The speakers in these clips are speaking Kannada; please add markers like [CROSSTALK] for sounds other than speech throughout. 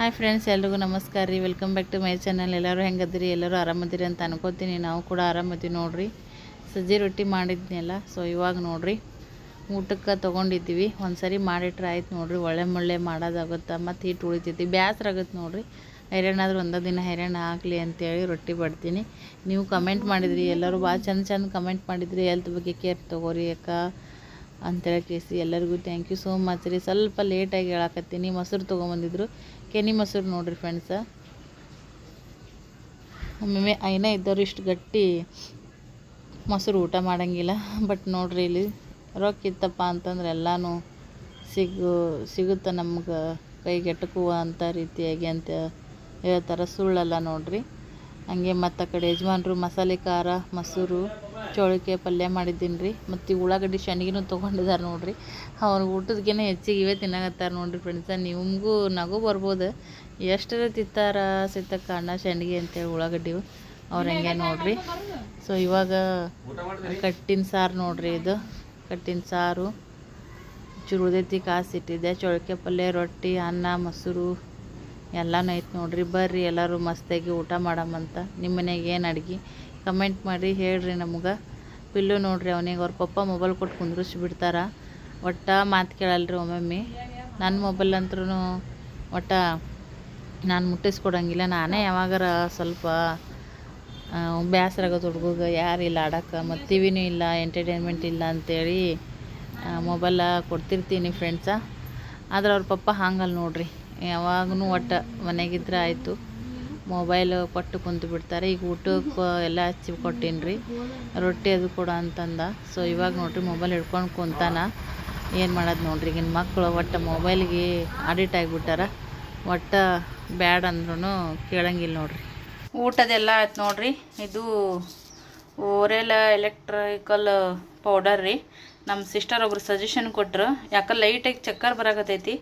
ಹಾಯ್ ಫ್ರೆಂಡ್ಸ್ ಎಲ್ರಿಗೂ ನಮಸ್ಕಾರ ರೀ. Welcome back to my channel ಎಲ್ಲರೂ ಹೆಂಗದಿರಿ? ಎಲ್ಲರೂ ಆರಾಮದಿರಿ ಅಂತ ಅನ್ಕೋತೀನಿ. ನಾವು ಕೂಡ ಆರಾಮದಿವಿ ನೋಡಿರಿ. ಸಜ್ಜಿ ರೊಟ್ಟಿ ಮಾಡಿದ್ನಲ್ಲ ಸೊ ಇವಾಗ ನೋಡಿರಿ. ಊಟಕ್ಕೆ ತೊಗೊಂಡಿದ್ದೀವಿ. ಒಂದು ಸರಿ ಮಾಡಿಟ್ರೆ ಆಯ್ತು ನೋಡಿರಿ. ಒಳ್ಳೆ ಮುಳ್ಳೆ ಮಾಡೋದಾಗುತ್ತೆ, ಮತ್ತು ಹಿಟ್ಟು ಉಳಿತೈತಿ. ಬೇಸರ ಆಗುತ್ತೆ ನೋಡಿರಿ. ಹೈರಾಣಾದ್ರೂ ಒಂದೇ ದಿನ ಹೈರಾಣ ಆಗಲಿ ಅಂತೇಳಿ ರೊಟ್ಟಿ ಬಡ್ತೀನಿ. ನೀವು ಕಮೆಂಟ್ ಮಾಡಿದ್ರಿ. ಎಲ್ಲರೂ ಭಾಳ ಚಂದ ಚಂದ ಕಮೆಂಟ್ ಮಾಡಿದ್ರಿ. ಹೆಲ್ತ್ ಬಗ್ಗೆ ಕೇರ್ ತೊಗೋರಿ ಅಕ್ಕ ಅಂತೇಳಿ ಕೇಸಿ ಎಲ್ಲರಿಗೂ ಥ್ಯಾಂಕ್ ಯು ಸೋ ಮಚ್ ರೀ. ಸ್ವಲ್ಪ ಲೇಟಾಗಿ ಹೇಳಕತ್ತೀನಿ. ಮೊಸರು ತೊಗೊಂಬಂದಿದ್ರು. ಕೆನಿ ಮೊಸರು ನೋಡ್ರಿ ಫ್ರೆಂಡ್ಸ ಒಮ್ಮೊಮ್ಮೆ ಐನ ಇದ್ದವ್ರು ಇಷ್ಟು ಗಟ್ಟಿ ಮೊಸರು ಊಟ ಮಾಡೋಂಗಿಲ್ಲ. ಬಟ್ ನೋಡ್ರಿ ಇಲ್ಲಿ ರೊಕ್ಕ ಇತ್ತಪ್ಪ ಅಂತಂದ್ರೆ ಎಲ್ಲನೂ ಸಿಗು, ಸಿಗುತ್ತೆ ನಮ್ಗೆ ಕೈಗೆಟಕುವ ಅಂತ ರೀತಿಯಾಗಿ ಅಂತ ಹೇಳ್ತಾರೆ ಸುಳ್ಳಲ್ಲ ನೋಡ್ರಿ. ಹಂಗೆ ಮತ್ತು ಆ ಕಡೆ ಯಜಮಾನ್ರು ಮಸಾಲೆ ಖಾರ, ಮೊಸರು, ಚೌಳಿಕಾಯಿ ಪಲ್ಯ ಮಾಡಿದ್ದೀನಿ ರೀ. ಮತ್ತು ಉಳ್ಳಾಗಡ್ಡಿ ಶನಿಗಿನೂ ತೊಗೊಂಡಿದ್ದಾರೆ ನೋಡಿರಿ. ಅವ್ರ ಊಟದಕ್ಕಿಂತ ಹೆಚ್ಚಿಗೆ ಇವೇ ತಿನ್ನಾಕತ್ತಾರೆ ನೋಡಿರಿ ಫ್ರೆಂಡ್ಸ ನಿಮಗೂ ನಗು ಬರ್ಬೋದು. ಎಷ್ಟರ ತಿತ್ತಾರ ಸಿತ್ತ ಅಣ್ಣ ಶಂಡಿಗೆ ಅಂತೇಳಿ ಉಳ್ಳಾಗಡ್ಡಿ? ಅವ್ರು ಹೆಂಗೆ ನೋಡಿರಿ. ಸೊ ಇವಾಗ ಕಟ್ಟಿನ ಸಾರು ನೋಡಿರಿ ಇದು. ಕಟ್ಟಿನ ಸಾರು. ಚೂರು ಕಾಸು ಇಟ್ಟಿದ್ದೆ ಚೌಳಿಕಾಯಿ ಪಲ್ಯ, ರೊಟ್ಟಿ, ಅನ್ನ, ಮೊಸರು. ಎಲ್ಲನೂ ಐತೆ ನೋಡ್ರಿ. ಬರ್ರಿ ಎಲ್ಲರೂ ಮಸ್ತಾಗಿ ಊಟ ಮಾಡಮ್ಮಂತ ನಿಮ್ಮ ಮನೆಗೆ ಏನು ಅಡ್ಗೆ? ಕಮೆಂಟ್ ಮಾಡಿ ಹೇಳ್ರಿ ನಮ್ಗೆ. ಪಿಲ್ಲು ನೋಡ್ರಿ ಅವನಿಗೆ ಅವ್ರ ಪಪ್ಪ ಮೊಬೈಲ್ ಕೊಟ್ಟು ಕುಂದ್ರಿಸಿ ಬಿಡ್ತಾರ. ಒಟ್ಟ ಮಾತು ಕೇಳಲ್ರಿ ಒಮ್ಮೊಮ್ಮೆ. ನನ್ನ ಮೊಬೈಲ್ ಅಂತೂ ಒಟ್ಟ ನಾನು ಮುಟ್ಟಿಸ್ಕೊಡಂಗಿಲ್ಲ. ನಾನೇ ಯಾವಾಗಾರ ಸ್ವಲ್ಪ ಬೇಸರ ಆಗೋದು ಯಾರು ಇಲ್ಲ ಆಡಕ್ಕೆ ಮತ್ತು ಟಿ ವಿನೂ ಇಲ್ಲ ಎಂಟರ್ಟೈನ್ಮೆಂಟ್ ಇಲ್ಲ ಅಂತೇಳಿ ಮೊಬೈಲ ಕೊಡ್ತಿರ್ತೀನಿ ಫ್ರೆಂಡ್ಸ ಆದ್ರೆ ಅವ್ರ ಪಪ್ಪ ಹಾಂಗಲ್ಲ ನೋಡ್ರಿ. ಯಾವಾಗೂ ಒಟ್ಟು ಮನೆಗಿದ್ರೆ ಆಯಿತು. ಮೊಬೈಲ್ ಕೊಟ್ಟು ಕುಂತು ಬಿಡ್ತಾರೆ. ಈಗ ಊಟಕ್ಕೆ ಎಲ್ಲ ಹಚ್ಚಿ ಕೊಟ್ಟೀನಿ ರೀ ರೊಟ್ಟಿ ಅದು ಕೊಡು ಅಂತಂದ. ಸೊ ಇವಾಗ ನೋಡ್ರಿ ಮೊಬೈಲ್ ಹಿಡ್ಕೊಂಡು ಕುಂತಾನ. ಏನು ಮಾಡೋದು ನೋಡ್ರಿ. ಈಗಿನ ಮಕ್ಕಳು ಒಟ್ಟು ಮೊಬೈಲ್ಗೆ ಅಡಿಟ್ ಆಗಿಬಿಟ್ಟಾರ. ಒಟ್ಟು ಬ್ಯಾಡ್ ಅಂದ್ರೂ ಕೇಳಂಗಿಲ್ಲ ನೋಡ್ರಿ. ಊಟದೆಲ್ಲ ಆಯ್ತು ನೋಡ್ರಿ. ಇದು ಓರೆಲ್ಲ ಎಲೆಕ್ಟ್ರಿಕಲ್ ಪೌಡರ್ ರೀ. ನಮ್ಮ ಸಿಸ್ಟರ್ ಒಬ್ರು ಸಜೆಷನ್ ಕೊಟ್ರು. ಯಾಕೆ ಲೈಟಾಗಿ ಚಕ್ಕರ್ ಬರಾಕತ್ತೈತಿ.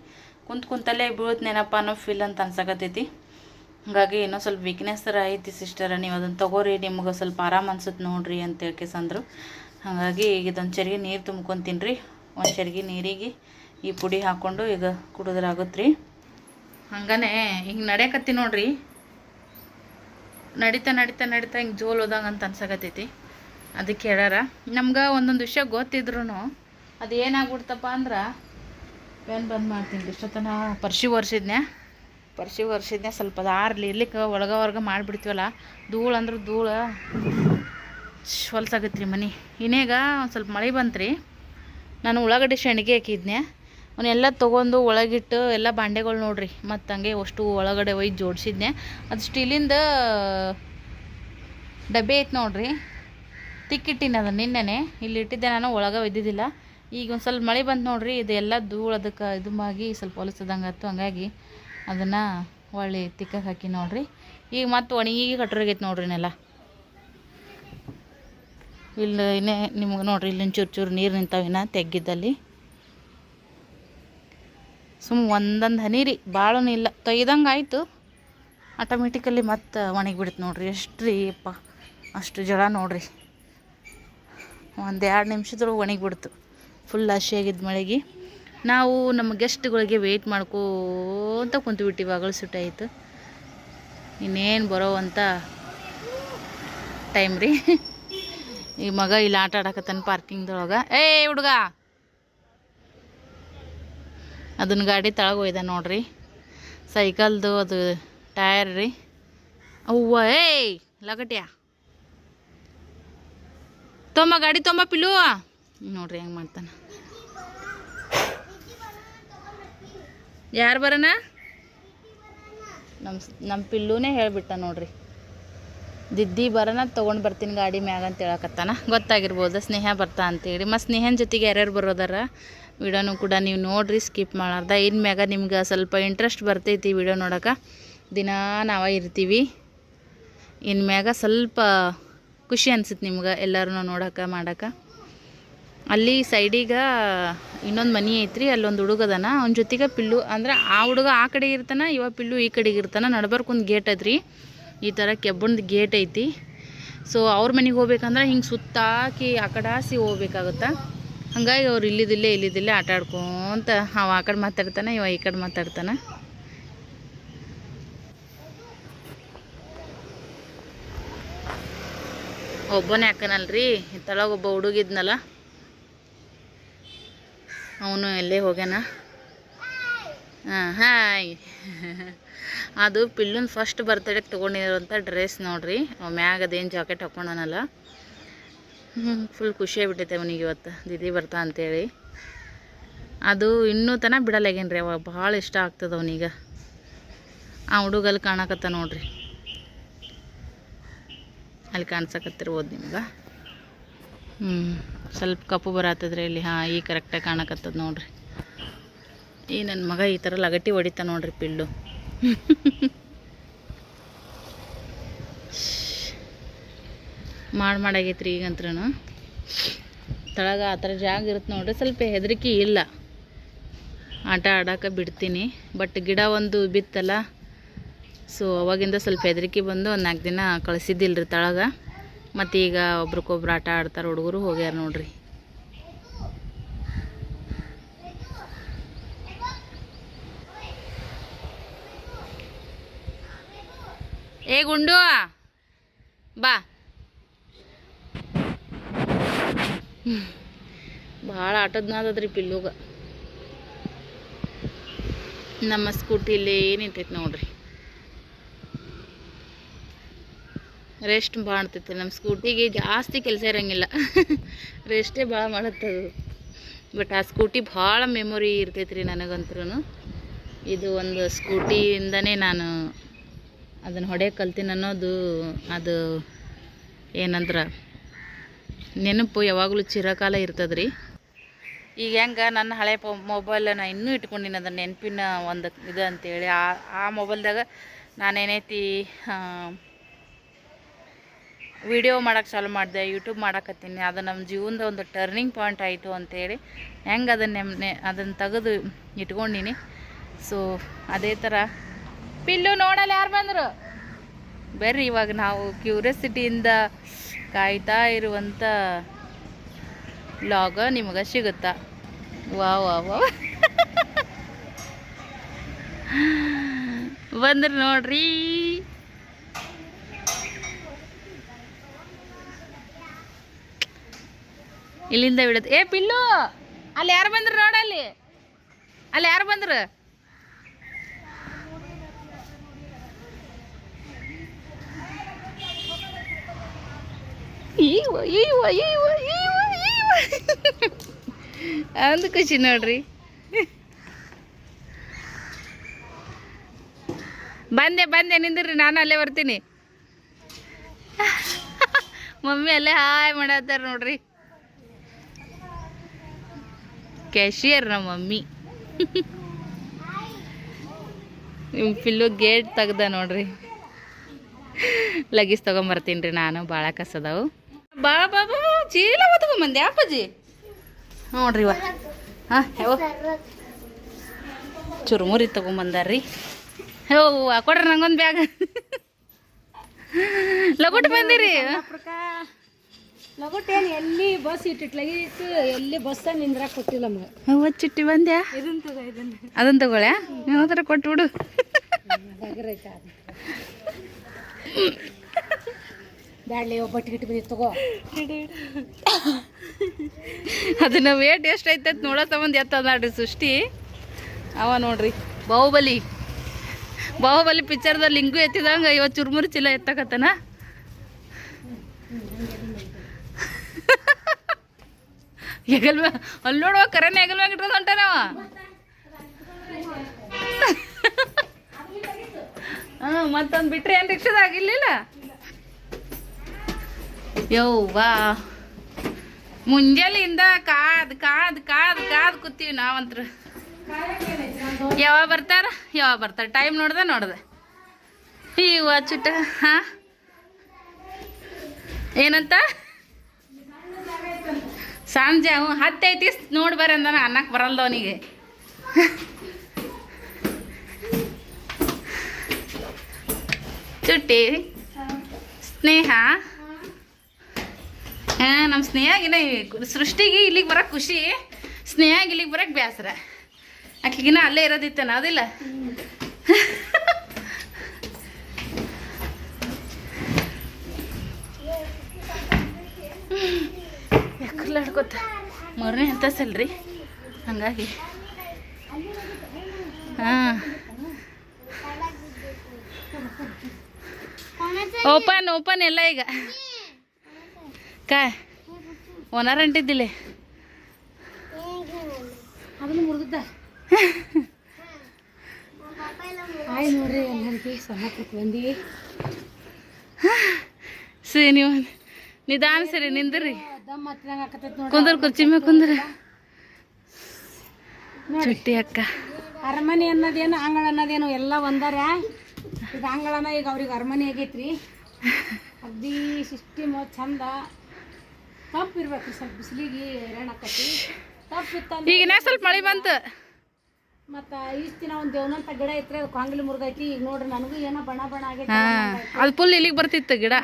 ಕುಂತ್ ಕುಂತಲ್ಲೇ ನೆನಪ ಅನ್ನೋ ಫೀಲ್ ಅಂತ ಅನ್ಸಕತ್ತೈತಿ. ಹಾಗಾಗಿ ಏನೋ ಸ್ವಲ್ಪ ವೀಕ್ನೆಸ್ ಥರ ಐತಿ ಸಿಸ್ಟರ ನೀವು ಅದನ್ನು ತಗೋರಿ, ನಿಮ್ಗೆ ಸ್ವಲ್ಪ ಆರಾಮ ಅನ್ಸುತ್ತೆ ನೋಡ್ರಿ ಅಂತ ಹೇಳ್ಕೆಸಂದ್ರು ಹಾಗಾಗಿ ಈಗ ಇದೊಂದು ಚರಿಗೆ ನೀರು ತುಂಬ್ಕೊತೀನಿ ರೀ ಒಂದು ಚರಿಗೆ ನೀರಿಗೆ ಈ ಪುಡಿ ಹಾಕ್ಕೊಂಡು ಈಗ ಕುಡಿದ್ರಾಗುತ್ತೆ ರೀ ಹಂಗನೇ ಹಿಂಗೆ ನಡೆಯಕತ್ತಿ ನೋಡ್ರಿ. ನಡೀತಾ ನಡೀತಾ ನಡೀತಾ ಹಿಂಗೆ ಜೋಲ್ ಹೋದಂಗೆ ಅಂತ ಅನ್ಸಕತ್ತೈತಿ. ಅದಕ್ಕೆ ಹೇಳಾರ. ನಮ್ಗೆ ಒಂದೊಂದು ವಿಷಯ ಗೊತ್ತಿದ್ರು ಅದು ಏನಾಗ್ಬಿಡ್ತಪ್ಪ ಅಂದ್ರೆ ಪೆನ್ ಬಂದ್ ಮಾಡ್ತೀನಿ ಇಷ್ಟೊತ್ತನ ಪರ್ಶಿ ಒರೆಸಿದ್ನೆ ಪರ್ಶಿ ಒರೆಸಿದ್ನೆ ಸ್ವಲ್ಪ ಅದು ಇರ್ಲಿಕ್ಕೆ ಒಳಗ ಹೊರ್ಗ ಮಾಡಿಬಿಡ್ತೀವಲ್ಲ, ಧೂಳು ಅಂದ್ರೆ ಧೂಳು ಹೊಲಸಾಗತ್ತೆ ರೀ ಮನೆ. ಇನ್ನೇಗ ಒಂದು ಸ್ವಲ್ಪ ಮಳೆ ಬಂತು ರೀ ನಾನು ಉಳ್ಳಾಗಡ್ಡೆ ಶೆಣಿಗೆ ಹಾಕಿದ್ನೆ ಅವನ್ನೆಲ್ಲ ತೊಗೊಂಡು ಒಳಗಿಟ್ಟು ಎಲ್ಲ ಬಾಂಡೆಗಳು ನೋಡ್ರಿ, ಮತ್ತು ಹಂಗೆ ಅಷ್ಟು ಒಳಗಡೆ ಒಯ್ದು ಜೋಡಿಸಿದ್ನೆ ಅದು ಸ್ಟೀಲಿಂದ ಡಬ್ಬೆ ಐತೆ ನೋಡ್ರಿ, ತಿಕ್ಕಿಟ್ಟಿನ ಅದು ನಿನ್ನೆ ಇಲ್ಲಿ ಇಟ್ಟಿದ್ದೆ ನಾನು, ಒಳಗೆ ಒಯ್ದಿದ್ದಿಲ್ಲ. ಈಗ ಒಂದು ಸ್ವಲ್ಪ ಮಳೆ ಬಂತು ನೋಡ್ರಿ ಇದೆಲ್ಲ ಧೂಳು ಅದಕ್ಕೆ ಇದು ಮಾಗಿ ಸ್ವಲ್ಪ ಹೊಲಸದಂಗೆ ಆಯ್ತು. ಹಂಗಾಗಿ ಅದನ್ನು ಒಳ್ಳೆ ತಿಕ್ಕಕ್ಕೆ ಹಾಕಿ ನೋಡ್ರಿ. ಈಗ ಮತ್ತೆ ಒಣಗಿ ಕಟ್ರೋಗೈತೆ ನೋಡ್ರಿ ನೆಲ. ಇಲ್ಲಿ ಇನ್ನೇ ನಿಮ್ಗೆ ನೋಡ್ರಿ ಇಲ್ಲಿ ಚೂರು ಚೂರು ನೀರು ನಿಂತಾವಿನ ತೆಗ್ಗಿದ್ದಲ್ಲಿ. ಸುಮ್ಮ ಒಂದೊಂದು ಹನಿ ರೀ ಭಾಳ ಇಲ್ಲ. ತೊಯ್ದಂಗೆ ಆಯಿತು. ಆಟೋಮೆಟಿಕಲಿ ಮತ್ತೆ ಒಣಗಿಬಿಡುತ್ತೆ ನೋಡ್ರಿ. ಎಷ್ಟು ರೀ ಅಪ್ಪ, ಅಷ್ಟು ಜಳ ನೋಡ್ರಿ. ಒಂದು ಎರಡು ನಿಮಿಷದೊಳಗೆ ಒಣಗಿಬಿಡ್ತು ಫುಲ್ ಹಸಿಯಾಗಿದ್ದು ಮಳೆಗೆ. ನಾವು ನಮ್ಮ ಗೆಸ್ಟ್ಗಳಿಗೆ ವೆಯ್ಟ್ ಮಾಡ್ಕೋತ ಕುಂತು ಇವಾಗಲೂ ಸುಟ್ಟಾಯಿತು ಇನ್ನೇನು ಬರೋ ಅಂತ ಟೈಮ್ ರೀ. ಈ ಮಗ ಇಲ್ಲಿ ಆಟ ಆಡಕತ್ತಾನ ಪಾರ್ಕಿಂಗ್ದೊಳಗೆ ಏ, ಹುಡುಗ! ಅದನ್ನ ಗಾಡಿ ತಳಗೆ ಒಯ್ದ ನೋಡ್ರಿ. ಸೈಕಲ್ದು ಅದು ಟಯರ್ ರೀ. ಅವ್ವ, ಏಯ್, ಲಗಟ್ಯಾ. ತೊಂಬ ಗಾಡಿ ತೊಂಬ ಪಿಲ್ಲು. ನೋಡ್ರಿ ಹೆಂಗೆ ಮಾಡ್ತಾನೆ. ಯಾರು ಬರೋಣ ನಮ್ಮ ನಮ್ಮ ಪಿಲ್ಲೂನೇ ಹೇಳಿಬಿಟ್ಟ ನೋಡ್ರಿ. ದಿದ್ದಿ ಬರೋಣ ತೊಗೊಂಡು ಬರ್ತೀನಿ ಗಾಡಿ ಮ್ಯಾಗ ಅಂತ ಹೇಳಕತ್ತಾನ. ಗೊತ್ತಾಗಿರ್ಬೋದು, ಸ್ನೇಹ ಬರ್ತಾ ಅಂತೇಳಿ. ಮತ್ತು ಸ್ನೇಹನ ಜೊತೆಗೆ ಯಾರ್ಯಾರು ಬರೋದಾರ? ವಿಡಿಯೋನು ಕೂಡ ನೀವು ನೋಡ್ರಿ, ಸ್ಕಿಪ್ ಮಾಡಾರ್ದ ಇನ್ನು ಮ್ಯಾಗ ನಿಮ್ಗೆ ಸ್ವಲ್ಪ ಇಂಟ್ರೆಸ್ಟ್ ಬರ್ತೈತಿ ವಿಡಿಯೋ ನೋಡೋಕೆ. ದಿನ ನಾವೇ ಇರ್ತೀವಿ. ಇನ್ನು ಮ್ಯಾಗ ಸ್ವಲ್ಪ ಖುಷಿ ಅನ್ಸುತ್ತೆ ನಿಮ್ಗೆ ಎಲ್ಲರೂ ನೋಡೋಕೆ, ಮಾಡೋಕೆ. ಅಲ್ಲಿ ಸೈಡಿಗ ಇನ್ನೊಂದು ಮನಿ ಐತ್ರಿ, ಅಲ್ಲೊಂದು ಹುಡುಗದನ ಅವ್ನ ಜೊತೆಗೆ ಪಿಲ್ಲು, ಅಂದ್ರೆ ಆ ಹುಡುಗ ಆ ಕಡೆಗೆ ಇರ್ತಾನ, ಇವ ಪಿಲ್ಲು ಈ ಕಡೆಗೆ ಇರ್ತಾನೆ. ನಡ್ಬರ್ಕೊಂದು ಗೇಟ್ ಅದ್ರಿ ಈ ಥರ ಕೆಬ್ಬಣ್ದು ಗೇಟ್ ಐತಿ. ಸೊ ಅವ್ರ ಮನೆಗೆ ಹೋಗ್ಬೇಕಂದ್ರೆ ಹಿಂಗೆ ಸುತ್ತಾಕಿ ಆ ಕಡೆ ಹಾಸಿ ಹೋಗ್ಬೇಕಾಗುತ್ತೆ. ಹಾಗಾಗಿ ಅವ್ರು ಇಲ್ಲಿದಿಲ್ಲೇ ಇಲ್ಲಿದಿಲ್ಲೇ ಆಟ ಆಡ್ಕೊಂತ ಅವ ಆ ಕಡೆ ಮಾತಾಡ್ತಾನೆ, ಇವ ಈ ಕಡೆ ಮಾತಾಡ್ತಾನೆ. ಒಬ್ಬನೇ ಹಾಕನಲ್ರಿ ತಳಗೊಬ್ಬ ಹುಡುಗಿದ್ನಲ್ಲ. ಅವನು ಎಲ್ಲೇ ಹೋಗ್ಯಾನ? ಹಾಂ, ಹಾಯ್. ಅದು ಪಿಲ್ಲುನ್ ಫಸ್ಟ್ ಬರ್ತಡೇಗೆ ತೊಗೊಂಡಿರೋಂಥ ಡ್ರೆಸ್ ನೋಡ್ರಿ. ಮ್ಯಾಗ ಅದೇನು ಜಾಕೆಟ್ ಹಾಕ್ಕೊಂಡನಲ್ಲ ಫುಲ್ ಖುಷಿಯಾಗ್ಬಿಟ್ಟೈತೆ ಅವನಿಗೆ ಇವತ್ತು. ದಿದಿ ಬರ್ತಾ ಅಂತೇಳಿ. ಅದು ಇನ್ನೂ ತನ ಬಿಡಲ್ಲಾಗೇನು ರೀ ಅವ ಭಾಳ ಇಷ್ಟ ಆಗ್ತದೆ ಅವನೀಗ. ಆ ಹುಡುಗಲ್ಲಿ ಕಾಣಕತ್ತ ನೋಡ್ರಿ. ಅಲ್ಲಿ ಕಾಣಿಸಕತ್ತಿರ್ಬೋದು ನಿಮ್ಗೆ. ಹ್ಞೂ ಸ್ವಲ್ಪ ಕಪ್ಪು ಬರತ್ತದ್ರಿ ಇಲ್ಲಿ, ಹಾಂ, ಈ ಕರೆಕ್ಟಾಗಿ ಕಾಣಕತ್ತದ ನೋಡ್ರಿ. ಈ ನನ್ನ ಮಗ ಈ ಥರ ಲಗಟ್ಟಿ ಹೊಡಿತ ನೋಡ್ರಿ ಪಿಲ್ಲು. ಮಾಡಿ ಮಾಡಾಗೈತ್ರಿ ಈಗಂತ್ರೂ ತಳಗ ಆ ಥರ ಜಾಗ ಇರುತ್ತೆ ನೋಡ್ರಿ, ಸ್ವಲ್ಪ ಹೆದರಿಕೆ ಇಲ್ಲ. ಆಟ ಆಡೋಕೆ ಬಿಡ್ತೀನಿ, ಬಟ್ ಗಿಡ ಒಂದು ಬಿತ್ತಲ್ಲ. ಸೊ ಅವಾಗಿಂದ ಸ್ವಲ್ಪ ಹೆದರಿಕೆ ಬಂದು ಒಂದು ನಾಲ್ಕು ದಿನ ಕಳಿಸಿದ್ದಿಲ್ಲ ರೀ ತಳಗ. ಮತ್ತು ಈಗ ಒಬ್ರಿಗೊಬ್ರು ಆಟ ಆಡ್ತಾರೆ ಹುಡುಗರು ಹೋಗ್ಯಾರ ನೋಡ್ರಿ. ಏ ಗುಂಡು, ಬಾ. ಭಾಳ ಆಟದ್ನಾದದ್ರಿ ಪಿಲ್ಲುಗ. ನಮ್ಮ ಸ್ಕೂಟಿಲಿ ನಿಂತೈತೆ ನೋಡ್ರಿ. ರೆಸ್ಟ್ ಆಗ್ತೈತೆ ನಮ್ಮ ಸ್ಕೂಟಿಗೆ ಜಾಸ್ತಿ ಕೆಲಸ ಇರೋಂಗಿಲ್ಲ. ರೆಸ್ಟೇ ಭಾಳ ಮಾಡತ್ತದು ಬಟ್ ಆ ಸ್ಕೂಟಿ ಭಾಳ ಮೆಮೊರಿ ಇರ್ತೈತೆ ರೀ ನನಗಂತ್ರೂ ಇದು ಒಂದು ಸ್ಕೂಟಿಯಿಂದನೇ ನಾನು ಅದನ್ನು ಹೊಡೆ ಕಲ್ತೀನಿ ಅನ್ನೋದು ಅದು ಏನಂದ್ರೆ ನೆನಪು ಯಾವಾಗಲೂ ಚಿರಕಾಲ ಇರ್ತದೆ ರೀ ಈಗ ಹೆಂಗೆ ನನ್ನ ಹಳೆ ಪೊ ಮೊಬೈಲ್ ನಾನು ಇನ್ನೂ ಇಟ್ಕೊಂಡಿನಿ ಅದರ ನೆನಪಿನ ಒಂದು ಇದು ಅಂತೇಳಿ. ಆ ಆ ಮೊಬೈಲ್ದಾಗ ನಾನೇನೈತಿ ವಿಡಿಯೋ ಮಾಡೋಕ್ಕೆ ಚಾಲು ಮಾಡಿದೆ ಯೂಟ್ಯೂಬ್ ಮಾಡಕತ್ತೀನಿ. ಅದು ನಮ್ಮ ಜೀವನದ ಒಂದು ಟರ್ನಿಂಗ್ ಪಾಯಿಂಟ್ ಆಯಿತು ಅಂತೇಳಿ ಹೆಂಗೆ ಅದನ್ನು ನೆಮ್ಮನೆ ಅದನ್ನು ತೆಗೆದು ಇಟ್ಕೊಂಡಿನಿ. ಸೊ ಅದೇ ಥರ ಪಿಲ್ಲು ನೋಡಲ್ಲ ಯಾರು ಬಂದರು? ಬರ್ರಿ, ಇವಾಗ ನಾವು ಕ್ಯೂರಿಯಾಸಿಟಿಯಿಂದ ಕಾಯ್ತಾ ಇರುವಂಥ ಲಾಗ ನಿಮಗೆ ಸಿಗುತ್ತಾ? ವಾ ವಾ ವಾ [LAUGHS] ಬಂದ್ರೆ ನೋಡ್ರಿ. ಇಲ್ಲಿಂದ ಬಿಡತ್ತೆ. ಏ, ಪಿಲ್ಲು! ಅಲ್ಲಿ ಯಾರು ಬಂದ್ರು ನೋಡಲ್ಲಿ ಅಲ್ಲಿ. ಯಾರು ಬಂದ್ರು? ಅಂದು ಖುಷಿ ನೋಡ್ರಿ. ಬಂದೆ ಬಂದೆ ನಿಂದ್ರಿ ನಾನು ಅಲ್ಲೇ ಬರ್ತೀನಿ. ಮಮ್ಮಿ ಅಲ್ಲೇ ಹಾಯ್ ಮಾಡತ್ತಾರ ನೋಡ್ರಿ. ಕ್ಯಾಶಿಯರ್ ನಮ್ಮ ಮಮ್ಮಿ. ನಿಮ್ಮ ಫಿಲ್ಲು ಗೇಟ್ ತೆಗ್ದ ನೋಡ್ರಿ. ಲಗೀಸ್ ತೊಗೊಂಬರ್ತೀನಿ ರೀ ನಾನು ಭಾಳ ಕಸದವು. ಬಾ ಬಾ ಬಾ ಚೀಲ ತಗೊಂಬಂದೆ ಅಪ್ಪಾಜಿ. ನೋಡ್ರಿ ವಾ ಹಾಂ ಚುರುಮುರಿ ತೊಗೊಂಬಂದಾರ್ರಿ. ಹೋ ಕೊಡ್ರಿ ನಂಗೊಂದು ಬ್ಯಾಗ್. ಲಗೋಟ್ ಬಂದಿರಿ. ಲಗೋಟ್ ಏನು ಎಲ್ಲಿ ಬಸ್ ಇಟ್ಟಿಟ್ಲಾಗಿತ್ತು ಎಲ್ಲಿ ಬಸ್ ನಿಂದ್ರಾಗ ಕೊಟ್ಟಿಲ್ಲ ನಮ್ಗೆ ಹೂವ ಚಿಟ್ಟಿ ಬಂದ್ಯಾ? ಇದನ್ನ ತಗೋ ಇದನ್ನ ಅದನ್ನ ತಗೊಳ್ಯಾ? ನೀವಾದ್ರೆ ಕೊಟ್ಟು ಕೊಟ್ಬಿಡು ಬ್ಯಾಡ್ಲಿ ಒಬ್ಬಟ್ಟು ಗಿಟ್ಟು ಬಂದಿತ್ತು ತಗೋ. ಅದನ್ನ ವೇಟ್ ಎಷ್ಟು ಐತೆ ನೋಡೋ ಸಂಬಂಧ ಎತ್ತ ನೋಡ್ರಿ ಸೃಷ್ಟಿ. ಅವ ನೋಡ್ರಿ ಬಾಹುಬಲಿ. ಬಾಹುಬಲಿ ಪಿಕ್ಚರ್ದಲ್ಲಿ ಲಿಂಗು ಎತ್ತಿದಂಗ ಇವತ್ತು ಚುರುಮುರು ಚೀಲ ಎತ್ತಕತ್ತನ. ಹೆಗಲ್ ಅಲ್ಲಿ ನೋಡುವ ಕರೆನೇ ಹೆಗಲ್ ಮ್ಯಾಗ ಇಟ್ಕೊಂಡು ಹೊಂಟಾನವ ಹಾಂ, ಮತ್ತೊಂದು ಬಿಟ್ರೆ ಏನು ರಿಕ್ಷಾದಾಗ ಇಲ್ಲಿಲ್ಲ ಯವ್ವಾ. ಮುಂಜಾನೆಯಿಂದ ಕಾದ್ ಕಾದ್ ಕಾದ್ ಕಾದ್ ಕೂತೀವಿ ನಾವಂತ್ರ. ಯಾವಾಗ ಬರ್ತಾರ? ಯಾವಾಗ ಬರ್ತಾರ? ಟೈಮ್ ನೋಡ್ದೆ ನೋಡ್ದೆ. ಈ ವಾಚುಟ ಹಾ? ಏನಂತ? ಸಂಜೆ ಅವ್ ಹತ್ತೈತಿ ನೋಡಿ ಬರ್ರಿ ಅಂದನ ಅನ್ನಕ್ಕೆ ಬರಲ್ದ ಅವನಿಗೆ. ಚುಟ್ಟಿ ಸ್ನೇಹ. ಹಾಂ ನಮ್ಮ ಸ್ನೇಹಾಗಿನ ಸೃಷ್ಟಿಗೆ ಇಲ್ಲಿಗೆ ಬರೋಕೆ ಖುಷಿ ಸ್ನೇಹ ಇಲ್ಲಿಗೆ ಬರೋಕೆ ಬೇಸರ ಆಕೆಗಿನ ಅಲ್ಲೇ ಇರೋದಿತ್ತನ ಅದಿಲ್ಲ ತಿರ್ಲಾಡ್ಕೊತ ಮೂರನೇ ಹಂತಸಲ್ರಿ ಹಂಗಾಗಿ. ಹಾಂ. ಓಪನ್ ಓಪನ್ ಎಲ್ಲ ಈಗ. ಕಾಯ್ ಓನರ್ ಅಂಟಿದ್ದಿಲ್ಲ ಆಯ್ ನೋಡ್ರಿ ಎಲ್ಲರಿಗೆ ಸಮಾಪಕ್ಕೆ ಬಂದಿ. ಸರಿ ನೀವು ನಿಧಾನ ಸರಿ ನಿಂದ್ರಿ. ಕುಂದ್ರ ಕುರ್ಚಿ ಮ್ಯಾಗ ಕುಂದ್ರ. ಚುಟ್ಟಿ ಅಕ್ಕ. ಅರಮನೆ ಅನ್ನೋದೇನು ಆಂಗಳ ಅನ್ನೋದೇನು ಎಲ್ಲ ಒಂದರ. ಇದು ಅಂಗಳನ ಈಗ ಅವ್ರಿಗೆ ಅರಮನೆ ಆಗೈತ್ರಿ. ಅಗ್ದಿ ಸಿಸ್ಟಿಮ್ ಚಂದ. ತಂಪು ಇರ್ಬೇಕು ಸ್ವಲ್ಪ ಬಿಸಿಲಿಗೆ ಹೈರಾಣ ಆಕತಿ ತಪ್ಪಿತ್ತಂದ್ರೆ ಈಗ ಇನ್ನೂ ಸ್ವಲ್ಪ ಮಳೆ ಬಂತು. ಮತ್ತು ಇಷ್ಟು ದಿನ ಒಂದು ದೇವನಂತ ಗಿಡ ಐತ್ರಿ ಅದು ಕಾಂಗ್ಲಿ ಮುರಿದೈತಿ. ಈಗ ನೋಡ್ರಿ ನನಗೂ ಏನೋ ಬಣ ಬಣ ಆಗೈತಿ. ಅದು ಫುಲ್ ಇಲ್ಲಿಗೆ ಬರ್ತಿತ್ತು ಗಿಡ.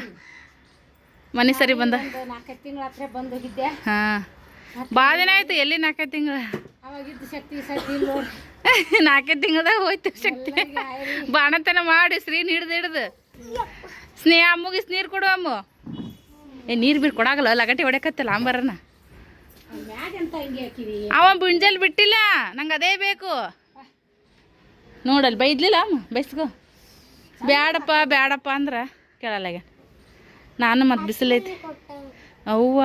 ಮನೆ ಸರಿ ಬಂದ. ಬಾಳ ನಾಲ್ಕೈದು ತಿಂಗಳ ಹತ್ರ ಬಂದು ಹೋಗಿದ್ದೆ ಹಾ. ಭಾಳ ದಿನ ಆಯ್ತು ಎಲ್ಲಿ ನಾಲ್ಕೈದು ತಿಂಗಳ? ಅವಾಗಿದ್ದು ಶಕ್ತಿ ಶಕ್ತಿ ಇಲ್ಲ [LAUGHS] ನಾಲ್ಕೈದು ತಿಂಗಳದಾಗ ಹೋಯ್ತು ಶಕ್ತಿ. ಬಾಣತನ ಮಾಡಿ ಶ್ರೀನ್ ಹಿಡ್ದು ಹಿಡ್ದು. ಸ್ನೇಹ ಮುಗಿಸ್ ನೀರು ಕೊಡು ಅಮ್ಮ. ಏ ನೀರು ಬೀರ್ ಕೊಡಾಗಲ್ಲ ಲಗಟಿ ಹೊಡ್ಯಾಕತ್ತಲ್ಲ ಅಂಬರನ. ಅವ ಮುಂಜಾನೆ ಬಿಟ್ಟಿಲ್ಲ ನಂಗೆ ಅದೇ ಬೇಕು. ನೋಡಲ್ಲಿ ಬೈದ್ಲಿಲ್ಲ ಅಮ್ಮ? ಬೈಸ್ಕೋ. ಬ್ಯಾಡಪ್ಪ ಬ್ಯಾಡಪ್ಪ ಅಂದ್ರೆ ಕೇಳಲ್ಲ ನಾನು ಮತ್ತೆ ಬಿಸಿಲೈತಿ ಅವ್ವ.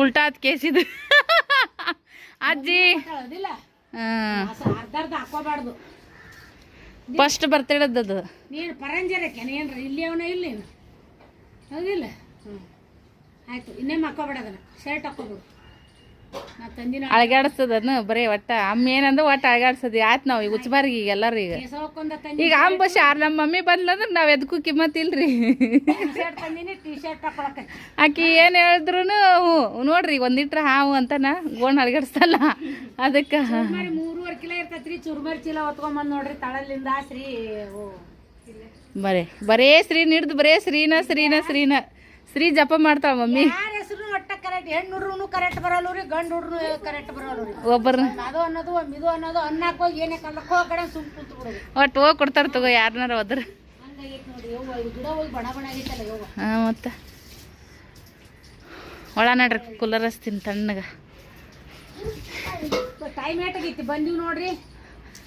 ಉಲ್ಟಾತ್ ಕೇಸಿದ ಅಜ್ಜಿ. ಹಾಕೋಬಾರ್ದು ಫಸ್ಟ್ ಬರ್ತಿಡದ್ದು ನೀನು ಪರಂಜರಕ್ಕೆ ಏನ್ರ? ಇಲ್ಲಿ ಅವನ, ಇಲ್ಲಿ ಹೌದಿಲ್ಲ? ಹ್ಞೂ ಇನ್ನೇ ಇನ್ನೇನು ಅದನ್ನ. ಶರ್ಟ್ ತಂದಿನ ಅಳಗಾಡಿಸ್ತದನ್ನು ಬರೀ ಒಟ್ಟ. ಅಮ್ಮ ಏನಂದ್ರೆ ಒಟ್ಟು ಅಳಗಾಡ್ಸೋದು. ಆಯ್ತು ನಾವು ಈಗ ಉಚ್ಚಬಾರ್ಗಿ ಈಗ ಎಲ್ಲರೂ ಈಗ. ಈಗ ಅಂಬ ಶಾರ್ ನಮ್ಮ ಮಮ್ಮಿ ಬಂದ್ಲಂದ್ರೆ ನಾವು ಎದಕ್ಕೂ ಕಿಮ್ಮತ್ ಇಲ್ರಿ. ಟಿ ಶರ್ಟ್ ತಂದಿನಿ ಟಿ ಶರ್ಟ್ ಹಾಕೊಳಕ್ಕೆ ಆಕಿ ಏನು ಹೇಳಿದ್ರು ಹ್ಞೂ ನೋಡ್ರಿ ಒಂದಿಟ್ರ ಹಾವು ಅಂತಾನ ಗೋಣ ಅಳಗಾಡಿಸ್ತಲ್ಲ ಅದಕ್ಕೆ. ಮೂರುವರೆ ಕಿಲೋ ಇರ್ತೈತ್ರಿ ಚುರ್ಮರಿ ಚೀಲ ಹೊತ್ಕೊಂಬಂದು ನೋಡ್ರಿ ತಳಲಿಂದ ಶ್ರೀ ಬರೇ ಬರೇ ಶ್ರೀ ಹಿಡ್ದು ಬರೇ ಶ್ರೀನ ಶ್ರೀನ ಶ್ರೀನ. ಶ್ರೀ ಜಪ ಮಾಡ್ತಾವ ಮಮ್ಮಿ. ಒಟ್ಟ ಕರೆಕ್ಟ್ ಹೆಣ್ಣು ಹುಡ್ರು ಕರೆಕ್ಟ್ ಬರಲ್ಲ ರೀ ಗಂಡು ಹುಡ್ರು ಕರೆಕ್ಟ್ ಬರಲ್ಲ ರೀ. ಒಬ್ಬರನ್ನ ಅದು ಅನ್ನೋದು ಇದು ಅನ್ನೋದು ಅನ್ನಕ್ಕೆ ಹೋಗಿ ಏನೇ ಕಲ್ಲಕ್ಕೆ ಹೋಗಿ ಕಡೆ ಸುಮ್ ಕುಂತು ಬಿಡೋದು ಒಟ್ಟು ಹೋಗಿ ಕೊಡ್ತಾರ ತಗೋ ಯಾರನ್ನಾರ ಹೋದ್ರ. ಹಂಗಾಗೈತೆ ನೋಡಿ ಯವ್ವ ಈ ಗಿಡ ಹೋಗಿ ಬಣ ಬಣ ಆಗೈತಲ್ಲ ಯವ್ವ. ಹಾಂ ಮತ್ತೆ. ಒಳ ನಡ್ರಿ ಕೂಲರ್ ಹಚ್ತೀನಿ ತಣ್ಣಗೆ ಟೈಮ್ ಏಟಾಗೈತಿ ಬಂದೀವಿ ನೋಡ್ರಿ.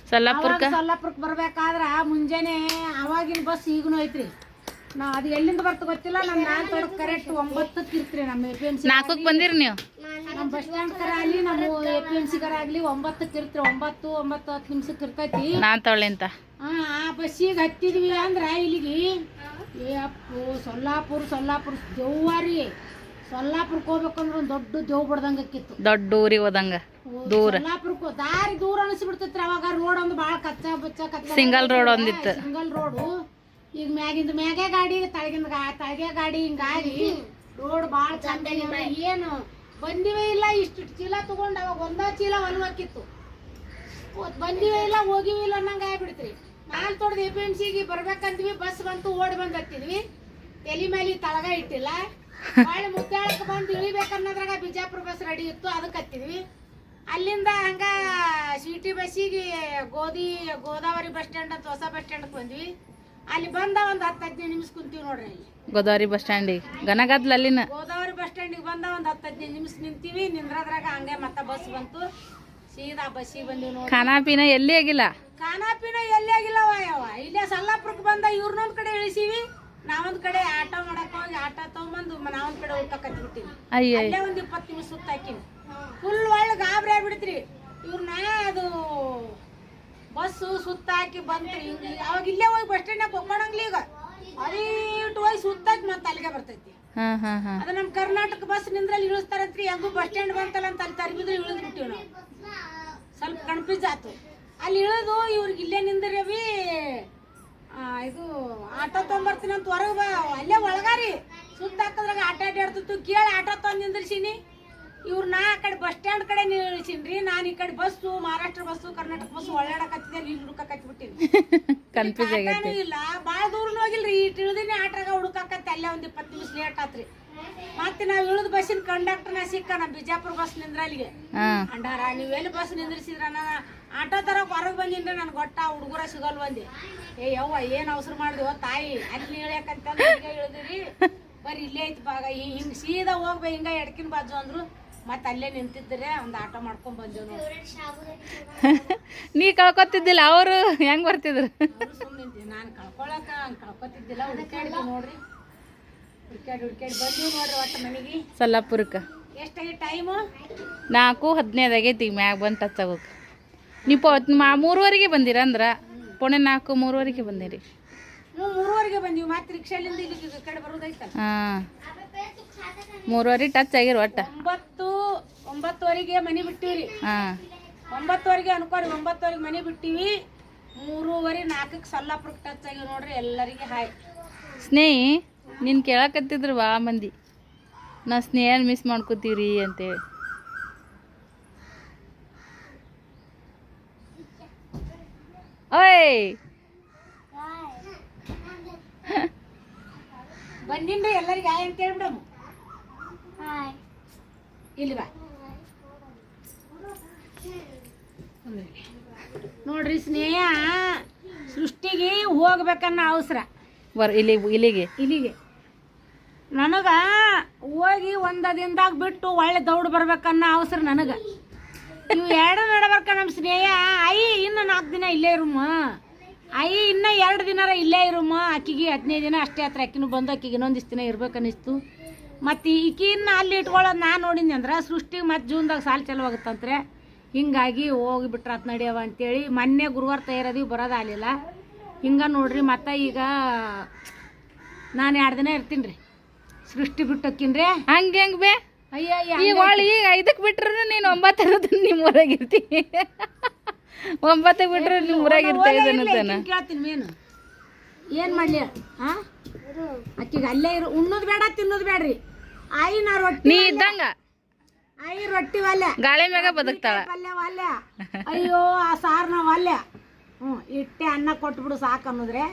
ಸೊಲ್ಲಾಪುರ ಅವಾಗ ಸೊಲ್ಲಾಪುರಕ್ಕೆ ಬರ್ಬೇಕಾದ್ರ ಮುಂಜಾನೆ ಅವಾಗಿನ ಬಸ್ ಈಗನು ಐತ್ರಿ. ನಾ ಅದು ಎಲ್ಲಿಂದ ಬರ್ತ ಗೊತ್ತಿಲ್ಲ. ನಮ್ಮ ನಾಲ್ಕು ತೊಡಕ್ ಕರೆಕ್ಟ್ ಒಂಬತ್ತಕ್ಕೆ ಇರ್ತೀರಿ ನಮ್ಮ ಎ ಪಿ ಎಂ ಸಿ ನಾಲ್ಕಕ್ಕೆ ಬಂದಿರಿ ನೀವು? ನಮ್ಮ ಬಸ್ ಸ್ಟ್ಯಾಂಡ್ ಕರ ಆಗಲಿ ನಮ್ಮ ಎ ಪಿ ಎಂ ಸಿ ಕರ ಆಗಲಿ ಒಂಬತ್ತಕ್ಕೆ ಇರ್ತೀರಿ ಒಂಬತ್ತು ಒಂಬತ್ತು ಹತ್ತು ನಿಮಿಷಕ್ಕೆ ಇರ್ತೈತಿ ನಾನು ಅಂತ. ಆ ಆ ಬಸ್ಸಿಗೆ ಹತ್ತಿದ್ವಿ ಅಂದ್ರೆ ಇಲ್ಲಿಗೆ ಏ ಅಪ್ಪು ಸೊಲ್ಲಾಪುರ ಸೊಲ್ಲಾಪುರ ದೆವ್ವಾರಿ ಸೊಲ್ಲಾಪುರಕ್ಕೆ ಹೋಗ್ಬೇಕಂದ್ರೆ ಒಂದು ದೊಡ್ಡ ದೇವ್ ಬಿಡ್ದಂಗೆ ಆಕಿತ್ತು. ದೊಡ್ಡ ಊರಿಗೆ ಹೋದಂಗ. ದೂರ. ಸೊಲ್ಲಾಪುರಕ್ಕೆ ದಾರಿ ದೂರ ಅನಿಸ್ಬಿಡ್ತೈತ್ರಿ. ಅವಾಗ ರೋಡ್ ಒಂದು ಭಾಳ ಕಚ್ಚಾ ಬಚ್ಚಾ ಕಚ್ಚಾ ಸಿಂಗಲ್ ರೋಡ್ ಒಂದಿತ್ತು. ಸಿಂಗಲ್ ರೋಡು ಈಗ ಮ್ಯಾಗಿಂದ ಮ್ಯಾಗೆ ಗಾಡಿ ತಳಗಿಂದ ತಳಗೆ ಗಾಡಿ ಹಿಂಗಾಗಿ ರೋಡ್ ಬಾಳ ಚಂದ. ಏನು ಬಂದಿವೆ ಇಲ್ಲ ಇಷ್ಟು ಚೀಲ ತಗೊಂಡು ಅವಾಗ ಒಂದ ಚೀಲ ಒಲ್ವಾಕಿತ್ತು ಬಂದಿವೇ ಇಲ್ಲ ಹೋಗಿವಿ ಇಲ್ಲ ಅನ್ನಂಗ ಆಗ್ಬಿಡ್ತ್ರಿ. ನಾಲ್ ತೊಡ್ದು ಎ ಪಿ ಎಂ ಸಿಗೆ ಬರ್ಬೇಕಂದ್ವಿ ಬಸ್ ಬಂತು ಓಡಿ ಬಂದ್ ಹತ್ತಿದ್ವಿ ತಲೆ ಮೇಲೆ ತಳಗ ಇಟ್ಟಿಲ್ಲ. ಹೊಳ್ಳಿ ಮುದ್ದಾಳಕ್ಕೆ ಬಂದು ಇಳಿಬೇಕನ್ನೋದ್ರಾಗ ಬಿಜಾಪುರ ಬಸ್ ರೆಡಿ ಇತ್ತು ಅದಕ್ಕೆ ಹತ್ತಿದ್ವಿ. ಅಲ್ಲಿಂದ ಹಂಗ ಸಿಟಿ ಬಸ್ಸಿಗೆ ಗೋಧಿ ಗೋದಾವರಿ ಬಸ್ ಸ್ಟ್ಯಾಂಡ್ ಅಂತ ಹೊಸ ಬಸ್ ಸ್ಟ್ಯಾಂಡ್ಗೆ ಬಂದ್ವಿ. ಅಲ್ಲಿ ಬಂದ ಒಂದು ಹತ್ತು ಹದಿನೈದು ನಿಮಿಷ ಕುಂತೀವಿ ನೋಡ್ರಿ ಅಲ್ಲಿ. ಗೋದಾವರಿ ಬಸ್ ಸ್ಟ್ಯಾಂಡಿಗೆ ಗನಗದ್ಲ ಅಲ್ಲಿನ? ಗೋದಾವರಿ ಬಸ್ ಸ್ಟ್ಯಾಂಡಿಗೆ ಬಂದ ಒಂದು ಹತ್ತು ಹದಿನೈದು ನಿಮಿಷ ನಿಂತೀವಿ. ನಿಂದ್ರದ್ರಾಗ ಹಂಗೆ ಮತ್ತೆ ಬಸ್ ಬಂತು. ಸೀದಾ ಬಸ್ಸಿಗೆ ಬಂದೀವಿ ನೋಡಿ ಖಾನಾ ಪೀನಾ ಎಲ್ಲಿ ಆಗಿಲ್ಲ? ಖಾನಾಪಿನ ಎಲ್ಲಿ ಆಗಿಲ್ಲ ಯಾವ ಇಲ್ಲೇ ಸಲ್ಲಾಪುರಕ್ಕೆ ಬಂದ ಇವ್ರನ್ನೊಂದು ಕಡೆ ಇಳಿಸೀವಿ. ನಾವೊಂದ್ ಕಡೆ ಆಟೋ ಮಾಡಕ್ ಹೋಗಿ ಆಟೋ ತಗೊಂಬಂದು ನಾವೊಂದ್ ಕಡೆ ಊಟ ಕತ್ಬಿಟ್ಟಿವಿ ಅಲ್ಲೇ ಒಂದ್ ಇಪ್ಪತ್ತು ನಿಮಿಷ ಸುತ್ತ ಹಾಕಿನಿ ಫುಲ್ ಒಳ್ಳೆ ಗಾಬರಿ ಆಗ್ಬಿಡ್ತ್ರಿ. ಇವ್ರನ್ನ ಅದು ಬಸ್ ಸುತ್ತಾಕಿ ಬಂತು ಅವಾಗ ಇಲ್ಲೇ ಹೋಗಿ ಬಸ್ ಸ್ಟ್ಯಾಂಡ್ ಹೋಗ್ಕೊಳಂಗ್ಲಿ ಈಗ. ಅದೇಟು ಹೋಗಿ ಸುತ್ತಾಕಿ ಮತ್ತೆ ಅಲ್ಲಿಗೆ ಬರ್ತೈತಿ. ಅದು ನಮ್ಮ ಕರ್ನಾಟಕ ಬಸ್ ನಿಂದ್ರಲ್ಲಿ ಇಳಿಸ್ತಾರಂತ್ರಿ ಹೆಂಗೂ ಬಸ್ ಸ್ಟ್ಯಾಂಡ್ ಬಂತಲ್ಲ ಅಂತ ಅಲ್ಲಿ ತರಿಬಿದ್ರು ಇಳಿದ್ ಬಿಟ್ಟಿವಿ ನಾವು. ಸ್ವಲ್ಪ ಕನ್ಫ್ಯೂಸ್ ಆತು. ಅಲ್ಲಿ ಇಳಿದು ಇವ್ರಿಗೆ ಇಲ್ಲೇ ನಿಂದ್ರವಿ ಇದು ಆಟೋ ತೊಗೊಂಬರ್ತೀನಿ ಅಂತ ಹೊರಗೆ ಬಾ. ಅಲ್ಲೇ ಒಳಗಾರಿ. ಸುತ್ತಾಕದ್ರಾಗ ಆಟ ಅಡ್ಡಾಡ್ತಿತ್ತು ಕೇಳಿ ಆಟೋ ತಂದು ನಿಂದ್ರಿಸೀನಿ. ಇವ್ರನ್ನ ಆ ಕಡೆ ಬಸ್ ಸ್ಟ್ಯಾಂಡ್ ಕಡೆ ನಿಲ್ಸಿನ್ರಿ ನಾನು ಈ ಕಡೆ bus Maharashtra bus Karnataka bus ಒಳ್ಳಾಡಕತ್ತಿದೆ ಇಲ್ಲಿ ಹುಡುಕತ್ತಿಬಿಟ್ಟಿನಿ [LAUGHS] ಕನ್ಫ್ಯೂಸ್ ಆಗೈತಿ. ಇಲ್ಲ. ಭಾಳ ದೂರ ಹೋಗಿಲ್ರಿ. ಈ ಇಳ್ದಿನಿ ಆಟ್ರಾಗ ಹುಡುಕಾಕತ್ತೆ. ಅಲ್ಲೇ ಒಂದು ಇಪ್ಪತ್ತು ನಿಮಿಷ ಲೇಟ್ ಆತ್ರಿ. ಮತ್ತೆ ನಾವು ಇಳಿದ ಬಸ್ಸಿನ ಕಂಡಕ್ಟರ್ನ ಸಿಕ್ಕ ನಮ್ಮ ಬಿಜಾಪುರ ಬಸ್ ನಿಂದ್ರ ಅಲ್ಲಿಗೆ. ಅಂಡಾರ ನೀವು ಎಲ್ಲಿ ಬಸ್ ನಿಂದ್ರಿಸಿದ್ರ? ನಾನು ಆಟೋ ತರ ಹೊರಗೆ ಬಂದಿನ್ರಿ ನನ್ ಗೊಟ್ಟ ಹುಡುಗರ ಸಿಗಲ್ ಬಂದಿ. ಏ ಯವ್ವ ಏನ್ ಅವಸರ ಮಾಡಿದ್ವ ತಾಯಿ? ಅಲ್ಲಿ ಇಳಿಯಕಂತ ಇಳಿದಿರಿ. ಬರೀ ಇಲ್ಲೇ ಐತಿ ಭಾಗ. ಹಿಂಗ್ ಸೀದಾ ಹೋಗ್ಬೇ ಹಿಂಗ ಎಡ್ಕಿನ ಬಾಜು ಅಂದ್ರು. ಮತ್ತೆ ಅಲ್ಲೇ ನಿಂತಿದ್ರೆ ಒಂದು ಆಟೋ ಮಾಡ್ಕೊಂಡ್ ಬಂದೆವು [LAUGHS] ನೀ ಕಳ್ಕೊತಿದ್ದಿಲ್ಲ ಅವರು ಹೆಂಗ್ ಬರ್ತಿದ್ರು? ನಾನು ಕಳ್ಕೊಳಕ ಹಂಗ್ ಕಳ್ಕೊತಿದ್ದಿಲ್ಲ. ಹುಡ್ಕಾಡಿದ್ವಿ ನೋಡ್ರಿ. ಹುಡ್ಕಾಡಿ ಹುಡ್ಕಾಡಿ ಬಂದೀವಿ ನೋಡ್ರಿ ಒಟ್ಟು ಮನೆಗೆ. ಸಲ್ಲಾಪುರಕ್ಕೆ. ಎಷ್ಟಾಗಿ ಟೈಮು? ನಾಲ್ಕು ಹದಿನೈದು ಆಗೈತಿ ಈಗ ಮ್ಯಾಗ ಬಂದು ಟಚ್ ಆಗೋಕೆ. ನೀವು ಮೂರುವರೆಗೆ ಬಂದಿರ ಅಂದ್ರೆ? ಪುಣೆ ನಾಲ್ಕು ಮೂರುವರೆಗೆ ಬಂದಿರಿ. ಮೂರುವರೆಗೆ ಬಂದೀವಿ ಮತ್ತೆ ರಿಕ್ಷಾಲಿಂದ ಇಲ್ಲಿ ಈ ಕಡೆ ಬರೋದೈತಲ್ಲ ಹಾಂ. ಮೂರುವರೆ ಟಚ್ ಆಗಿರು ಒಟ್ಟ. ಒಂಬತ್ತು ಒಂಬತ್ತುವರೆಗೆ ಮನೆ ಬಿಟ್ಟಿವ್ರಿ. ಹಾಂ. ಒಂಬತ್ತುವರೆಗೆ ಅನ್ಕೋರಿ ಒಂಬತ್ತುವರೆಗೆ ಮನೆ ಬಿಟ್ಟಿವಿ. ಮೂರುವರೆ ನಾಲ್ಕಕ್ಕೆ ಸಲ್ಲಾಪುರಕ್ಕೆ ಟಚ್ ಆಗಿ ನೋಡ್ರಿ ಎಲ್ಲರಿಗೆ ಹಾಯ್. ಸ್ನೇಹಿ ನಿನ್ನ ಕೇಳಕತ್ತಿದ್ರು ವಾ ಮಂದಿ. ನಾ ಸ್ನೇಹನ ಮಿಸ್ ಮಾಡ್ಕೋತೀವ್ರಿ ಅಂತೇಳಿ. ಓಯ್! ಬಂದಿನ್ರಿ ಎಲ್ಲರಿಗೆ ಹಾಯ್ ಅಂತ ಹೇಳ್ಬಿಡಮ್ ಇಲ್ಲಿ ಬಾ. ನೋಡ್ರಿ ಸ್ನೇಹ ಸೃಷ್ಟಿಗೆ ಹೋಗ್ಬೇಕನ್ನೋ ಅವಸರ. ಬರ್ ಇಲ್ಲಿ ಇಲ್ಲಿಗೆ. ಇಲ್ಲಿಗೆ. ನನಗ ಹೋಗಿ ಒಂದ ದಿನದಾಗ ಬಿಟ್ಟು ಒಳ್ಳೆ ದೌಡ್ ಬರ್ಬೇಕನ್ನೋ ಅವಸರ ನನಗ. ಇವು ಎರಡು ನಡಬರ್ಕ ನಮ್ಮ ಸ್ನೇಹ. ಐ ಇನ್ನು ನಾಲ್ಕು ದಿನ ಇಲ್ಲೇ ಇರುಮ್ಮ ಐ ಇನ್ನ ಎರಡು ದಿನಾರ ಇಲ್ಲೇ ಇರುಮ್ಮ ಅಕ್ಕಿಗೆ ಹದಿನೈದು ದಿನ ಅಷ್ಟೇ ಹತ್ರ. ಅಕ್ಕಿನೂ ಬಂದು ಅಕ್ಕಿಗೆ ಇನ್ನೊಂದಿಷ್ಟು ದಿನ ಇರ್ಬೇಕನ್ನಿಸ್ತು. ಮತ್ತು ಈಕಿನ್ನ ಅಲ್ಲಿ ಇಟ್ಕೊಳ್ಳೋದು ನಾನು ನೋಡಿದ್ನಿ ಅಂದ್ರೆ ಸೃಷ್ಟಿಗೆ ಮತ್ತೆ ಜೂನ್ದಾಗ ಸಾಲು ಚಲೋ ಆಗುತ್ತಂತ್ರೆ. ಹಿಂಗಾಗಿ ಹೋಗಿಬಿಟ್ರೆ ಅತ್ ನಡೆಯವ ಅಂತೇಳಿ. ಮೊನ್ನೆ ಗುರುವಾರ ತಯಾರದೀವಿ ಬರೋದಾಗಲಿಲ್ಲ ಹಿಂಗೆ ನೋಡ್ರಿ ಮತ್ತೆ ಈಗ ನಾನು ಎರಡು ದಿನ ಇರ್ತೀನಿ ರೀ. ಸೃಷ್ಟಿ ಬಿಟ್ಟಕ್ಕಿನ್ರಿ ಹಂಗೆ ಹೆಂಗೆ ಬೇ? ಅಯ್ಯ ಅಯ್ಯ ಈಗ ಇದಕ್ಕೆ ಬಿಟ್ರು ನೀನು ಒಂಬತ್ತರದ ನಿಮ್ಮ ಊರಾಗ ಇರ್ತೀನಿ ಬಿಟ್ರೆ ನಿಮ್ಮ ಊರಾಗ ಇರ್ತೇವೆ ಏನ್ ಕೇಳ್ತೀನಿ ಮೇನು. ಏನು ಮಾಡಲಿ? ಹಾ? ಅಕ್ಕಿಗೆ ಅಲ್ಲೇ ಇರು ಉಣ್ಣೋದು ಬೇಡ ತಿನ್ನೋದು ಬೇಡ್ರಿ. ಆಯಿ ನಾ ರೊಟ್ಟಿ ನೀ ಇದ್ದಂಗ? ಆಯಿ ರೊಟ್ಟಿ ಒಲ್ಲೆ ಗಾಳಿ ಮ್ಯಾಗ ಬದುಕ್ತಾಳ? ಪಲ್ಯ ಒಲ್ಲೆ ಅಯ್ಯೋ ಆ ಸಾರ್ ನಾವು ಒಲ್ಲೆ ಹ್ಞೂ ಇಟ್ಟೆ ಅನ್ನ ಕೊಟ್ಬಿಡು ಸಾಕು ಅನ್ನೋದ್ರೆ.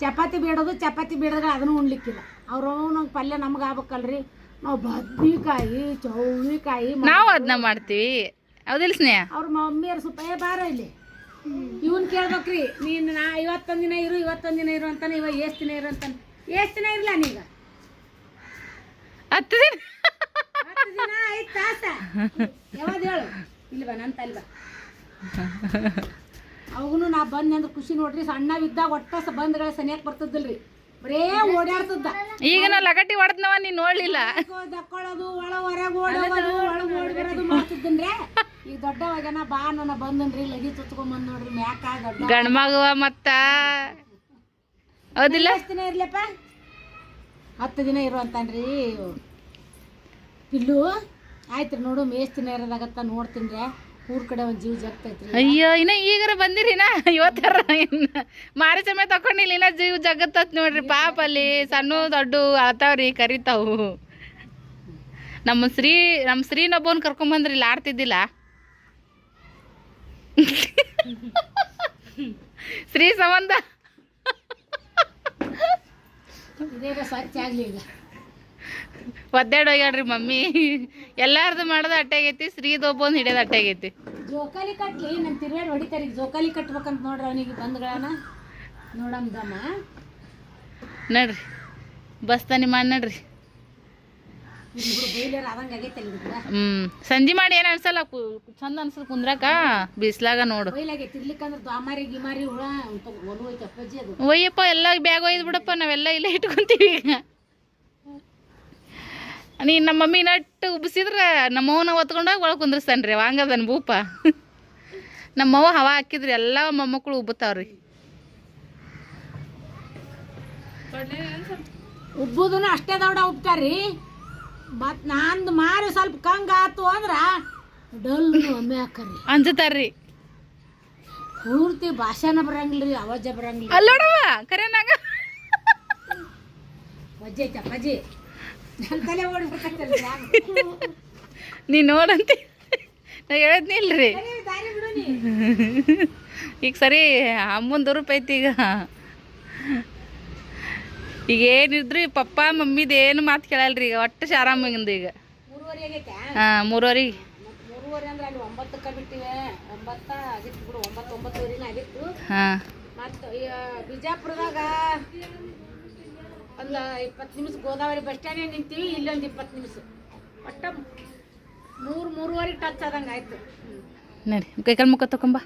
ಚಪಾತಿ ಬಿಡೋದು ಚಪಾತಿ ಬಿಡದ್ರೆ ಅದನ್ನು ಉಣ್ಲಿಕ್ಕಿಲ್ಲ. ಅವ್ರು ನಂಗೆ ಪಲ್ಯ ನಮ್ಗೆ ಆಗ್ಬೇಕಲ್ರಿ. ನಾವು ಬದ್ನಿಕಾಯಿ ಚೌಳಿಕಾಯಿ ನಾವು ಅದನ್ನ ಮಾಡ್ತೀವಿ. ಹೌದಿಲ್ಲ ಸ್ನೇಹ? ಅವ್ರ ಮಮ್ಮಿಯವ್ರು ಸ್ವಲ್ಪ ಏ ಬಾರ ಇಲ್ಲಿ. ಇವನ್ ಕೇಳ್ಬೇಕ್ರಿ ನೀನು ನಾ ಇವತ್ತೊಂದು ದಿನ ಇರು ಇವತ್ತೊಂದು ದಿನ ಇರು ಅಂತಾನೆ ಇವಾಗ ಎಷ್ಟು ದಿನ ಇರು ಅಂತಾನೆ. ಎಷ್ಟು ದಿನ ಇರ್ಲ ನೀಗ ಹತ್ತು ದಿನ? ಹತ್ತು ದಿನ ಐದು ತಾಸ. ಯಾವಾಗ ಹೇಳು? ಇಲ್ವಾ ನನ್ನ ತಲ್ವ ಅವನು ನಾ ಬಂದೆ ಅಂದ್ರೆ ಖುಷಿ ನೋಡ್ರಿ ಸಣ್ಣವಿದ್ದಾಗ ಒಟ್ಟ ಬಂದ್ಗಳ ಸನಿಯಾಕ್ ಬರ್ತದಿಲ್ರಿ ಬರೇ ಓಡಾಡ್ತದ ಈಗ ನಾ ಲಗಟಿ ಹೊಡೆದ್ನವ ನೀನು ನೋಡ್ಲಿಲ್ಲ. ದಕ್ಕೊಳ್ಳೋದು ಒಳ ಹೊರಗೆ ಓಡೋದು ಒಳಗೆ ಓಡಿ ಬರೋದು ಮಾಡ್ತಿದ್ದನ್ರೆ. ಈಗ ದೊಡ್ಡವಾಗನ ಬಾ ನನ್ನ ಬಂದನ್ರಿ ಲಗಿ ನೋಡ್ರಿ ಮ್ಯಾಕ ದೊಡ್ಡ ಗಂಡ್ಮಗುವ ಮತ್ತ. ಹೌದಿಲ್ಲ? ಎಷ್ಟು ದಿನ ಇರ್ಲಪ್ಪ ಹತ್ತು ದಿನ ಇರು ಇಲ್ಲು ಪಿಲ್ಲು ಆಯ್ತು ನೋಡು ಮೇಸ್ತಿನ ದಿನ ಇರೋದಾಗತ್ತ ನೋಡ್ತೀನಿ ರೀ ಊರ್ ಕಡೆ ಒಂದು ಜೀವ ಜಗ್ತೈತ್ರಿ. ಅಯ್ಯೋ ಇನ್ನ ಈಗಾರ ಬಂದಿರಿನ ಇವತ್ತರ ಇನ್ನ? ಮಾರಿ ಸಮಯ ತಕೊಂಡಿಲ್ಲ ಇನ್ನ ಜೀವ ಜಗತ್ತತ್ ನೋಡ್ರಿ ಪಾಪ ಅಲ್ಲಿ ಸಣ್ಣ ದೊಡ್ಡ ಅಳ್ತಾವ್ರಿ ಕರಿತಾವು. ನಮ್ಮ ಶ್ರೀ ನಮ್ಮ ಶ್ರೀನೊಬ್ಬನ್ ಕರ್ಕೊಂಬಂದ್ರಿ ಇಲ್ಲಿ ಆಡ್ತಿದ್ದಿಲ್ಲ. [LAUGHS] ಶ್ರೀ ಸಂಬಂಧ. ಒದ್ದಾಡ್ ಹೋಗ್ಯಾಡ್ರಿ ಮಮ್ಮಿ. ಎಲ್ಲಾರ್ದು ಮಾಡೋದು ಅಟ್ಟೆ ಆಗೈತಿ ಶ್ರೀದು ಒಬ್ಬೊಂದು ಹಿಡಿಯೋದು ಅಟ್ಟೆ ಆಗೈತಿ ಜೋಕಾಲಿ ಕಟ್ಲಿ ನನ್ನ ತಿರ್ಗಾಡ್ ಹೊಡಿತಾರೆ? ಈಗ ಜೋಕಾಲಿ ಕಟ್ಬೇಕಂತ ನೋಡ್ರಿ ಅವನಿಗೆ ಬಂದ್ಗಳನ್ನ. ನೋಡಮ್ದಮ್ಮ ನಡ್ರಿ. ಬಸ್ತಾನಿ ಮಾಡಿ ನಡ್ರಿ. ಹ್ಮ್. ಸಂಜೆ ಮಾಡಿ ಏನ್ ಅನ್ಸಲ್ಲ ಚಂದ ಅನ್ಸಲ್ ಕುಂದ್ರಾಕ ಬಿಸ್ಲಾಗ ನೋಡು. ಒಯ್ಯಪ್ಪ ಎಲ್ಲ ಬ್ಯಾಗ್ ಒಯ್ದು ಬಿಡಪ್ಪ ನಾವೆಲ್ಲ ಇಲ್ಲೇ ಇಟ್ಕೊಂತೀವಿ ಈಗ. ನೀ ನಮ್ಮ ಮಮ್ಮಿ ನಟ್ಟು ಉಬ್ಸಿದ್ರ ನಮ್ಮವ್ವನ ಹೊತ್ಕೊಂಡಾಗ ಒಳಗೆ ಕುಂದ್ರಸ್ತಾನ್ರಿ ಹಂಗದನ್ ಭೂಪ ನಮ್ಮವ್ವ ಹವಾ ಹಾಕಿದ್ರಿ ಎಲ್ಲ ಮೊಮ್ಮಕ್ಕಳು ಉಬ್ಬುತ್ತಾವ್ರಿ. ಉಬ್ಬುದನು ಅಷ್ಟೇ ದೊಡ್ಡ ಉಬ್ತಾರ್ರಿ ಮತ್ ನಂದು ಮಾರಿ ಸ್ವಲ್ಪ ಕಂಗ ಆತು ಅಂದ್ರ ಡಲ್ ಒಮ್ಮೆ ಹಾಕರಿ. ಅಂಜತಾರ್ರಿ. ಪೂರ್ತಿ ಭಾಷಾನ ಬರಂಗಿಲ್ರಿ ಅವಜ ಬರಂಗಿಲ್ಲ ಅಲ್ಲೋಡವ ಕರೆನಾಗ ಬಜ್ಜಿ ಐತೆ ಅಪ್ಪಾಜಿ ನನ್ನ ತಲೆ ಓಡ್ಬೇಕಂತಲ್ರಿ ನೀ ನೋಡಂತಿ. ನಾ ಹೇಳದ್ನಿ ಇಲ್ರಿ. ಈಗ ಸರಿ ಅಮ್ಮನ ರೂಪ ಐತಿ ಈಗ. ಈಗ ಏನಿದ್ರು ಪಪ್ಪ ಮಮ್ಮಿದ ಏನು ಮಾತು ಕೇಳಲ್ರಿ ಈಗ ಒಟ್ಟು ಶಾರಾಮಿಂದ ಈಗ. ಹಾಂ ಮೂರುವರೆಗೆ ಹಾಂ. ಮತ್ತು ಬಿಜಾಪುರದಾಗ ಒಂದು ಇಪ್ಪತ್ತು ನಿಮಿಷ ಗೋದಾವರಿ ಬಸ್ ಸ್ಟ್ಯಾಂಡ್ ನಿಂತೀವಿ ಇಲ್ಲೊಂದು ಇಪ್ಪತ್ತು ನಿಮಿಷ. ಒಟ್ಟ ಮೂರು ಮೂರುವರೆಗೆ ಟಚ್ ಆದಂಗೆ ಆಯ್ತು. ನೋಡಿ ಕೈಕಾಲು ಮುಖ ತಕೊಂಬ.